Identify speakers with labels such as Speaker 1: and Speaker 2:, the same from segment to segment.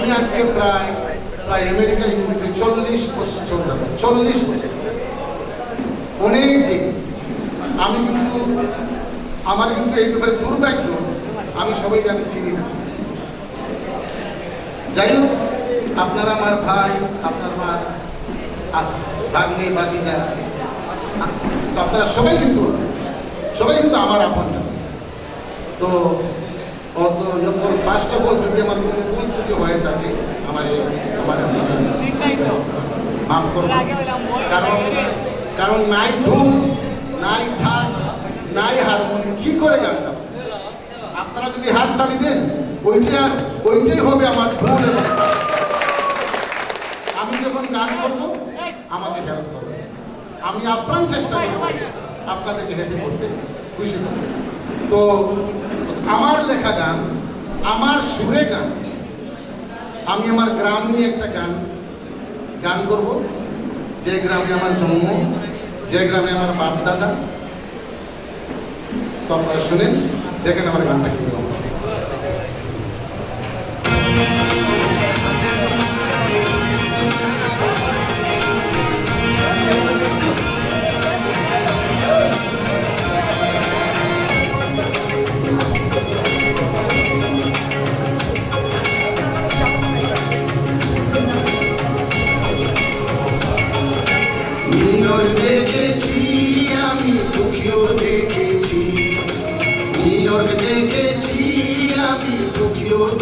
Speaker 1: আমি আজকে প্রায় প্রায় আমেরিকা ইউরোপে চল্লিশ বছর চলে চল্লিশ বছর। অনেক দিন। আমি কিন্তু, আমার কিন্তু এই ব্যাপারে দুর্ভাগ্য, আমি সবাই আমি চিনি না। যাই হোক, আপনারা আমার ভাই, আপনার মা ভাগ্নে বাতিজা আপনারা সবাই কিন্তু সবাই কিন্তু আমার আপন তো ফার্স্ট অফ অল যদি আমার কোনো ভুল ত্রুটি হয়ে থাকে আমার আমার মাফ করব। কারণ কারণ নাই ঢোল নাই ঢাক নাই হারমোনি কি করে গান আপনারা যদি হাত তালি দেন, ওইটা, ওইটাই হবে আমার ভুল এবং আমি যখন গান করব, আমাকে হেল্প করবে। আমি আপ্রাণ চেষ্টা করব। আপনাদেরকে হেল্প করতে খুশি করতে তো আমার লেখা গান, আমার সুরে গান, আমি আমার গ্রাম নিয়ে একটা গান গান করব। যে গ্রামে আমার জন্ম, যে গ্রামে আমার বাপ দাদা তো আপনারা শুনেন, দেখেন আমার গানটা কি
Speaker 2: নীলর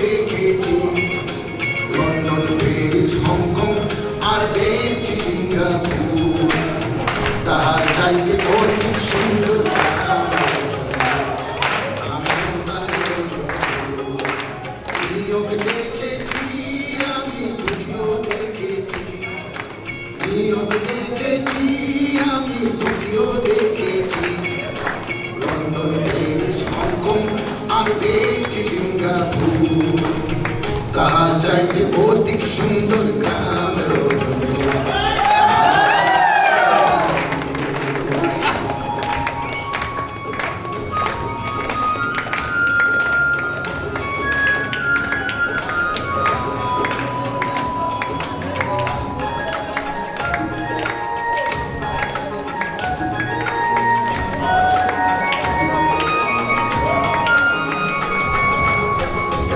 Speaker 2: দেখেছি। লন্ডন, প্যারিস আর দেখছি সিঙ্গাপুর। তাহার চাইতে অধিক সুন্দর দেখেছি আমি দুঃখীও দেখেছি। দেখেছি, আমি দুঃখীও দেখেছি। লন্ডন, প্যারিস, হংকং আমি দেখছি গ্রাম রজনী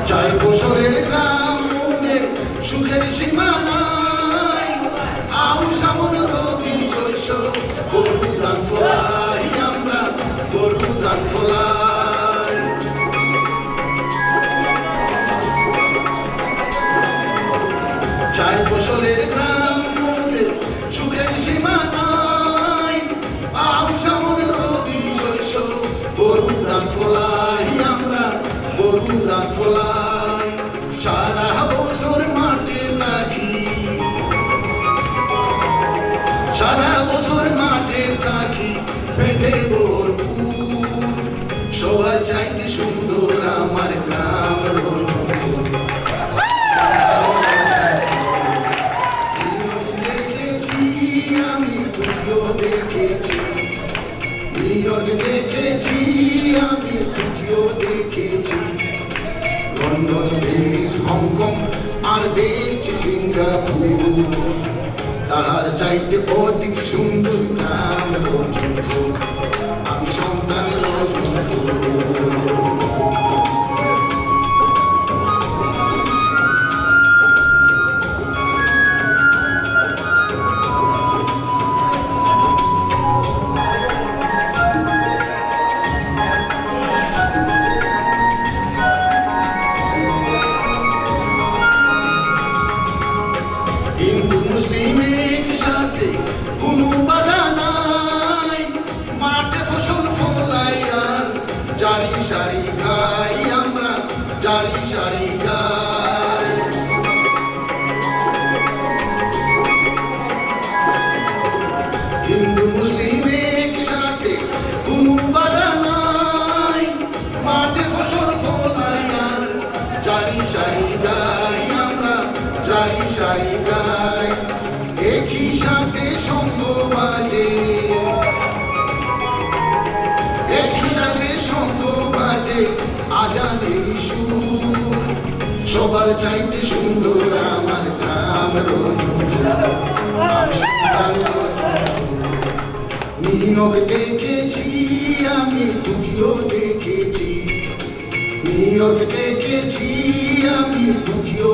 Speaker 2: চার বছরের গ্রাম সীমা নাই আউ সামন রবি শস্য। নিউইয়র্ক দেখেছি, আমি টোকিও দেখেছি। লন্ডন, প্যারিস, হংকং, আর দেখছি সিঙ্গাপুর। তাহার চাইতে অধিক সুন্দর সবার চাইতে সুন্দর আমার গ্রাম দেখেছি আমি দেখেছি। নিয়োগ দেখেছি আমি দুঃখীও